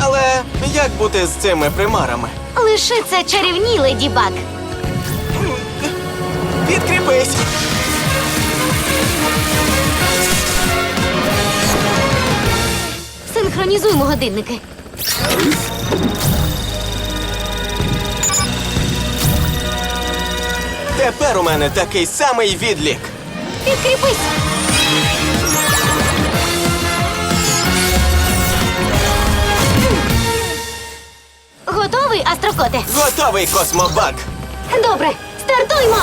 Але як бути з цими примарами? Лише це чарівні леді Баг. Підкріпись! Синхронізуємо годинники. Тепер у мене такий самий відлік. Підкріпись. Готовий, астрокоте? Готовий космобак! Добре, стартуймо!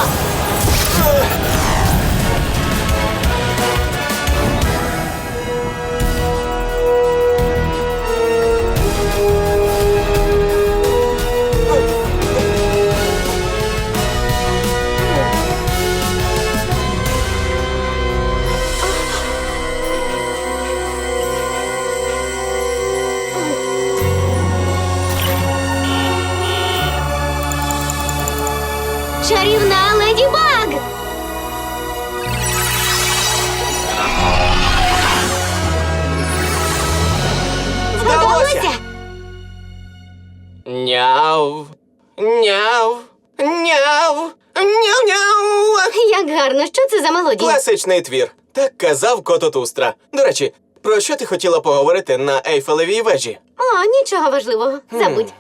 Чарівна леді Баг! Вдалося! Няв, няв, няв, няв-няв. Як гарно, що це за мелодія? Класичний твір. Так казав Кототустра. До речі, про що ти хотіла поговорити на Ейфелевій вежі? О, нічого важливого. Забудь.